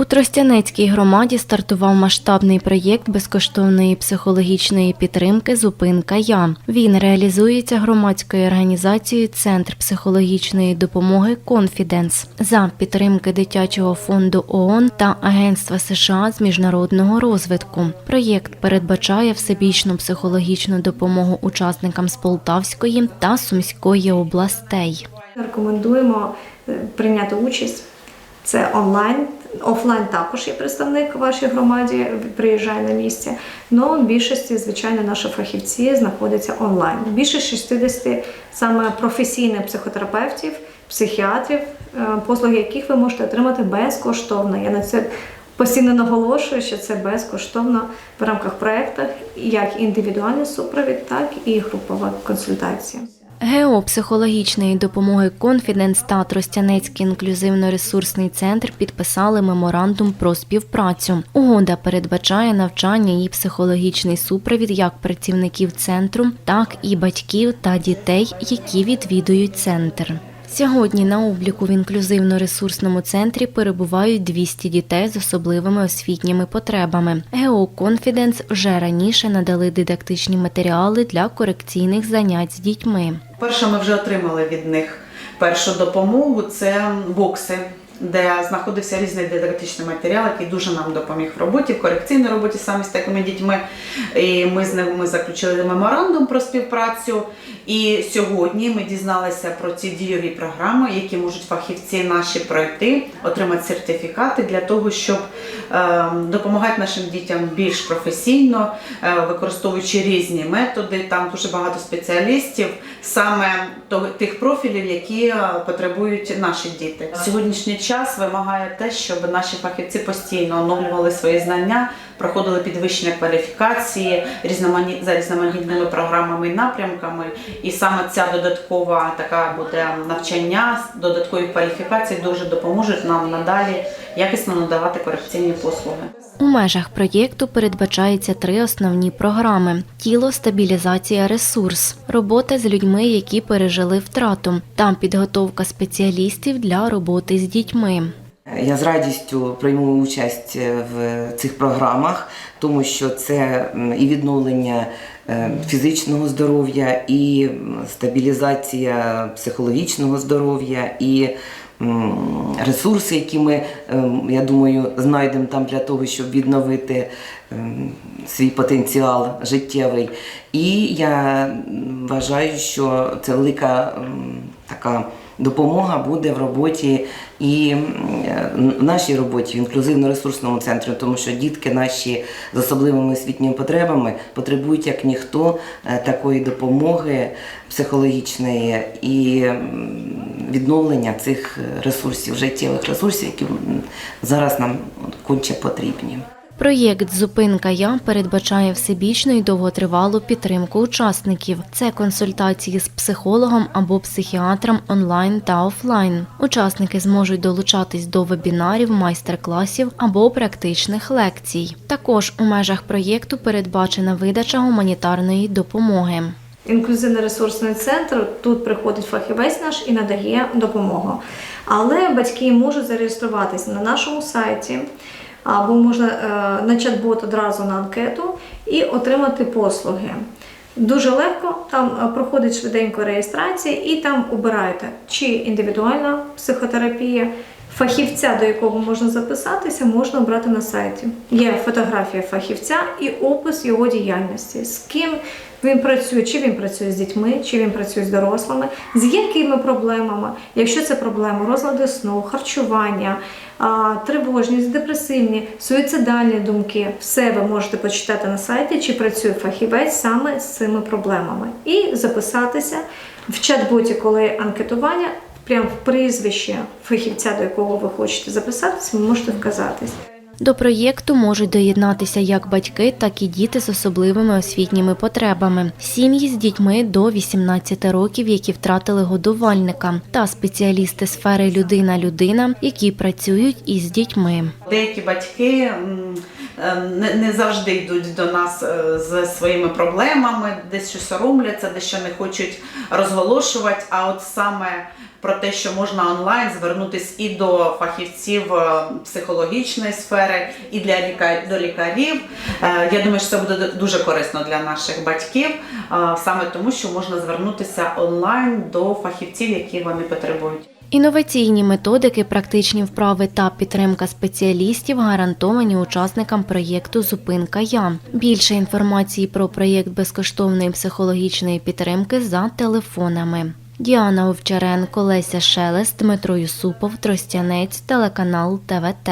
У Тростянецькій громаді стартував масштабний проєкт безкоштовної психологічної підтримки Зупинка Я. Він реалізується громадською організацією Центр психологічної допомоги Конфіденс за підтримки дитячого фонду ООН та Агентства США з міжнародного розвитку. Проєкт передбачає всебічну психологічну допомогу учасникам з Полтавської та Сумської областей. Рекомендуємо е, прийняти участь. Це онлайн, офлайн також є представник вашій громаді, приїжджає на місце. Но в більшості, звичайно, наші фахівці знаходяться онлайн. Більше 60 саме професійних психотерапевтів, психіатрів, е, послуги яких ви можете отримати безкоштовно. Я на це постійно наголошую, що це безкоштовно в рамках проєкту, як індивідуальний супровід, так і групова консультація. ГО психологічної допомоги Конфіденс та Тростянецький інклюзивно-ресурсний центр підписали меморандум про співпрацю. Угода передбачає навчання і психологічний супровід як працівників центру, так і батьків та дітей, які відвідують центр. Сьогодні на обліку в інклюзивно-ресурсному центрі перебувають 200 дітей з особливими освітніми потребами. ГО Конфіденс вже раніше надали дидактичні матеріали для корекційних занять з дітьми. Перше, ми вже отримали від них першу допомогу. Це бокси, де знаходився різний дидактичний матеріал, який дуже нам допоміг в роботі, в корекційній роботі саме з такими дітьми. І ми з ними заключили меморандум про співпрацю. І сьогодні ми дізналися про ці дійові програми, які можуть фахівці наші пройти, отримати сертифікати для того, щоб е, допомагати нашим дітям більш професійно, е, використовуючи різні методи. Там дуже багато спеціалістів, саме тих профілів, які е, потребують наші діти. Сьогоднішній час вимагає те, щоб наші фахівці постійно оновлювали свої знання, проходили підвищення кваліфікації різномані- за різноманітними програмами і напрямками. І саме ця додаткова така буде навчання, додаткові кваліфікації дуже допоможуть нам надалі якісно надавати корекційні послуги. У межах проєкту передбачаються три основні програми: тіло, стабілізація, ресурс, робота з людьми, які пережили втрату, та підготовка спеціалістів для роботи з дітьми. Я з радістю прийму участь в цих програмах, тому що це і відновлення е, фізичного здоров'я, і стабілізація психологічного здоров'я, і ресурси, які ми, ем, я думаю, знайдемо там для того, щоб відновити ем, свій потенціал життєвий. І я вважаю, що це велика така допомога буде в роботі і е, в нашій роботі в інклюзивно-ресурсному центрі, тому що дітки наші з особливими освітніми потребами потребують як ніхто е, такої допомоги психологічної і відновлення цих ресурсів, життєвих ресурсів, які зараз нам конче потрібні. Проєкт Зупинка Я передбачає всебічну і довготривалу підтримку учасників. Це консультації з психологом або психіатром онлайн та офлайн. Учасники зможуть долучатись до вебінарів, майстер-класів або практичних лекцій. Також у межах проєкту передбачена видача гуманітарної допомоги. Інклюзивно-ресурсний центр тут приходить фахівець наш і надає допомогу. Але батьки можуть зареєструватися на нашому сайті або можна е, на чат-бот одразу на анкету і отримати послуги. Дуже легко, там е, проходить швиденько реєстрація, і там обираєте, чи індивідуальна психотерапія, фахівця, до якого можна записатися, можна обрати на сайті. Є фотографія фахівця і опис його діяльності, з ким він працює, чи він працює з дітьми, чи він працює з дорослими, з якими проблемами, якщо це проблеми розлади сну, харчування, тривожність, депресивні, суїцидальні думки, все ви можете почитати на сайті, чи працює фахівець саме з цими проблемами, і записатися в чат-боті, коли анкетування. Прямо в прізвище фахівця, до якого ви хочете записатися, ви можете вказатись. До проєкту можуть доєднатися як батьки, так і діти з особливими освітніми потребами, сім'ї з дітьми до 18 років, які втратили годувальника, та спеціалісти сфери людина-людина, які працюють із дітьми. Деякі батьки е, не, завжди йдуть до нас е, з своїми проблемами, десь щось соромляться, дещо не хочуть розголошувати. А от саме про те, що можна онлайн звернутися і до фахівців е, психологічної сфери, і для лікар... до лікарів. Е, Я думаю, що це буде дуже корисно для наших батьків, е, саме тому, що можна звернутися онлайн до фахівців, які вони потребують. Інноваційні методики, практичні вправи та підтримка спеціалістів гарантовані учасникам проєкту Зупинка Я. Більше інформації про проєкт безкоштовної психологічної підтримки за телефонами. Діана Овчаренко, Леся Шелест, Дмитро Юсупов, Тростянець, телеканал ТВТ.